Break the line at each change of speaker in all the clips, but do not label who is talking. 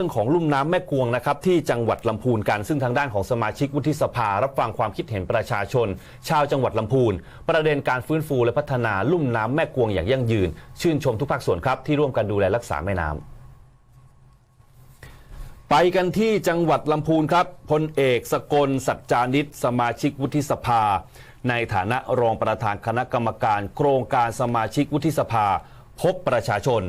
เรื่องของลุ่มน้ำแม่กวงนะครับที่จังหวัดลำพูนกันซึ่งทางด้านของสมาชิกวุฒิสภา รับฟังความคิดเห็นประชาชน ชาวจังหวัดลำพูน ประเด็นการฟื้นฟูและพัฒนาลุ่มน้ำแม่กวงอย่างยั่งยืน ชื่นชมทุกภาคส่วนครับที่ร่วมกันดูแลรักษาแม่น้ำไปกันที่จังหวัดลำพูนครับพลเอกสกลสัจจานิตสมาชิกวุฒิสภา ในฐานะรองประธานคณะกรรมการ โครงการสมาชิกวุฒิสภา พบประชาชน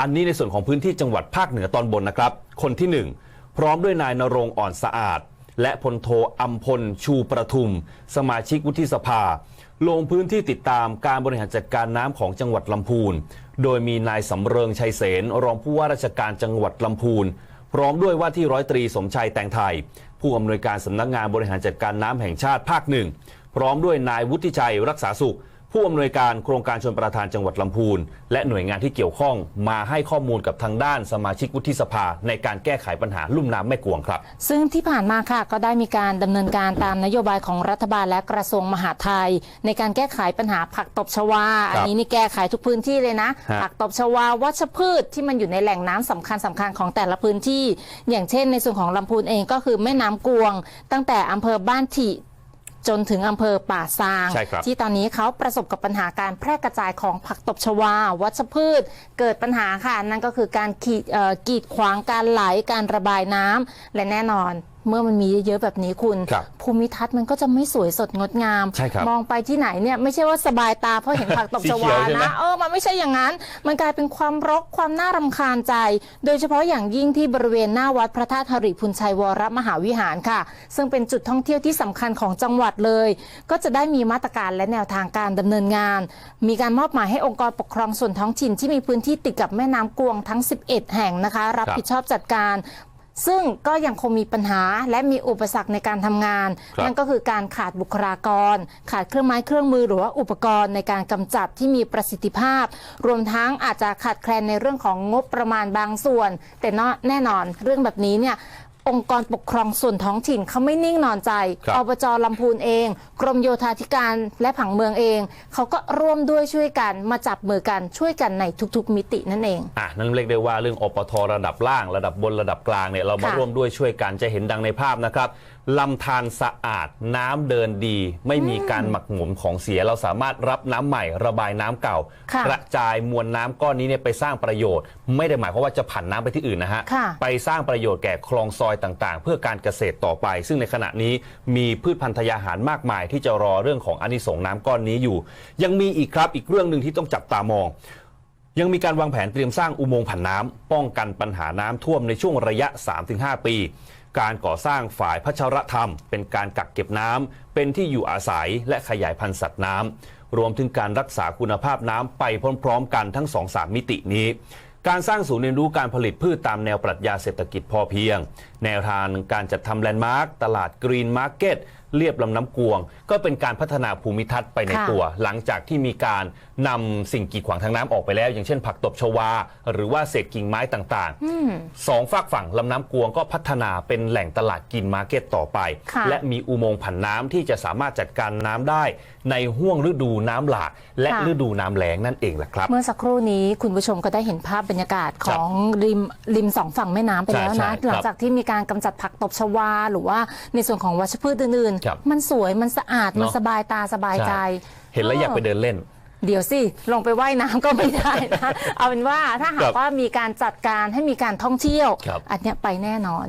อันนี้ในส่วนของพื้นที่จังหวัดภาคเหนือตอนบนนะครับ คนที่หนึ่งพร้อมด้วยนายนรงอ่อนสะอาด และพลโทอัมพลชูประทุม สมาชิกวุฒิสภา ลงพื้นที่ติดตามการบริหารจัดการน้ำของจังหวัดลำพูน โดยมีนายสำเริงชัยเสนรองผู้ว่าราชการจังหวัดลำพูน พร้อมด้วยว่าที่ร้อยตรีสมชัยแตงไทย ผู้อำนวยการสำนักงานบริหารจัดการน้ำแห่งชาติภาคหนึ่งพร้อมด้วยนายวุฒิชัยรักษาสุข ผู้อำนวยการโครงการชนประทานจังหวัดลำพูน และหน่วยงานที่เกี่ยวข้องมาให้ข้อมูลกับทางด้านสมาชิกวุฒิสภา ในการแก้ไขปัญหาลุ่มน้ำแม่กวงครับ
ซึ่งที่ผ่านมาค่ะก็ได้มีการดำเนินการตามนโยบายของรัฐบาลและกระทรวงมหาดไทย ในการแก้ไขปัญหาผักตบชวา อันนี้นี่แก้ไขทุกพื้นที่เลยนะ
ฮะ
ผักตบชวาวัชพืชที่มันอยู่ในแหล่งน้ำสำคัญสคัญๆของแต่ละพื้นที่ อย่างเช่น ในส่วนของลำพูนเองก็คือแม่น้ำกวง ตั้งแต่อำเภอบ้านถิ จนถึงอำเภอป่าซาง
ใช่ครับ
ที่ตอนนี้เขาประสบกับปัญหาการแพร่กระจายของผักตบชวา วัชพืช เกิดปัญหาค่ะ นั่นก็คือการขีดเอ่อกีดขวางการไหลการระบายน้ำและแน่นอน เมื่อมันมีเยอะๆแบบนี้คุณ
ครับ
ภูมิทัศน์มันก็จะไม่สวยสดงดงาม
ใช่ครับ
มองไปที่ไหนเนี่ยไม่ใช่ว่าสบายตาเพราะเห็นผักตบชวา
สีเขียวใช่ไหม
นะ เออ มันไม่ใช่อย่างนั้น มันกลายเป็นความรกความน่ารำคาญใจ โดยเฉพาะอย่างยิ่งที่บริเวณหน้าวัดพระธาตุหริพุนชัยวรมหาวิหารค่ะ ซึ่งเป็นจุดท่องเที่ยวที่สำคัญของจังหวัดเลย ก็จะได้มีมาตรการและแนวทางการดำเนินงาน มีการมอบหมายให้องค์กรปกครองส่วนท้องถิ่นที่มีพื้นที่ติดกับแม่น้ำกวงทั้ง 11 แห่งนะคะ รับ
ครับ
ผิดชอบจัดการ ซึ่งก็ยังคงมีปัญหาและมีอุปสรรคในการทำงาน
ครับ
นั่นก็คือการขาดบุคลากร ขาดเครื่องไม้เครื่องมือหรือว่าอุปกรณ์ในการกำจัดที่มีประสิทธิภาพ รวมทั้งอาจจะขาดแคลนในเรื่องของงบประมาณบางส่วน แต่แน่นอนเรื่องแบบนี้เนี่ย องค์กรปกครองส่วนท้องถิ่นเขาไม่นิ่งนอนใจ
ครับ
อบจลำพูนเอง กรมโยธาธิการและผังเมืองเอง เขาก็ร่วมด้วยช่วยกันมาจับมือกันช่วยกันในทุกๆ มิตินั่นเอง
อะนั่นเรียกได้ว่าเรื่องอปทระดับล่าง ระดับบนระดับกลางเนี่ยเรามา
ค่ะ
ร่วมด้วยช่วยกันจะเห็นดังในภาพนะครับ ลำธารสะอาดน้ำเดินดี ไม่มีการหมักหมมของเสีย เราสามารถรับน้ำใหม่ระบายน้ำเก่า
ค่ะ
กระจายมวลน้ำก้อนนี้เนี่ยไปสร้างประโยชน์ ไม่ได้หมายความว่าจะผันน้ำไปที่อื่นนะฮะ
ค่ะ
ไปสร้างประโยชน์แก่คลองซอยต่างๆ เพื่อการเกษตรต่อไป ซึ่งในขณะนี้มีพืชพันธุ์ทายาหารมากมาย ที่จะรอเรื่องของอานิสงส์น้ำก้อนนี้อยู่ ยังมีอีกครับอีกเรื่องหนึ่งที่ต้องจับตามอง ยังมีการวางแผนเตรียมสร้างอุโมงค์ผันน้ำป้องกันปัญหาน้ำท่วมในช่วงระยะ 3-5 ปี การก่อสร้างฝ่ายพัชรธรรม เป็นการกักเก็บน้ำเป็นที่อยู่อาศัยและขยายพันธุ์สัตว์น้ำรวมถึงการรักษาคุณภาพน้ำไปพร้อมๆ กันทั้งสองสามมิตินี้การสร้างศูนย์เรียนรู้การผลิตพืชตามแนวปรัชญาเศรษฐกิจพอเพียง แนวทางการจัดทำแลนด์มาร์ค ตลาดกรีนมาร์เก็ต เรียบลำน้ำกวง ก็เป็นการพัฒนาภูมิทัศน์ไปใน
ค่ะ
ตัว หลังจากที่มีการนำสิ่งกีดขวางทางน้ำออกไปแล้ว อย่างเช่นผักตบชวา หรือว่าเศษกิ่งไม้ต่างๆสองฝากฝั่งลำน้ำกวงก็พัฒนาเป็นแหล่งตลาดกินมาร์เก็ตต่อไป
ค่ะ
และมีอุโมงค์ผันน้ำที่จะสามารถจัดการน้ำได้ ในห่วงฤดูน้ำหลากและ
ค่ะ
ฤดูน้ำแล้งนั่นเองแหละครับ
เมื่อสักครู่นี้คุณผู้ชมก็ได้เห็นภาพบรรยากาศของริมริมสองฝั่งแม่น้ำไปแล้ว
ใช่
นะ
ใช่
หลังจากที่มีการกำจัดผักตบชวา หรือว่าในส่วนของวัชพืชอื่น
ครับ
ๆมันสวยมันสะอาด มัน
เนอะ
สบายตาสบายใจ
ใช่เห็นแล้วอยากไปเดินเล่น
เดี๋ยวสิ ลงไปว่ายน้ำก็ไม่ได้นะ เอาเป็นว่าถ้าหา
ครั
ก
บ
ว่ามีการจัดการให้มีการท่องเที่ยว
ครับ
อันเนี้ยไปแน่นอน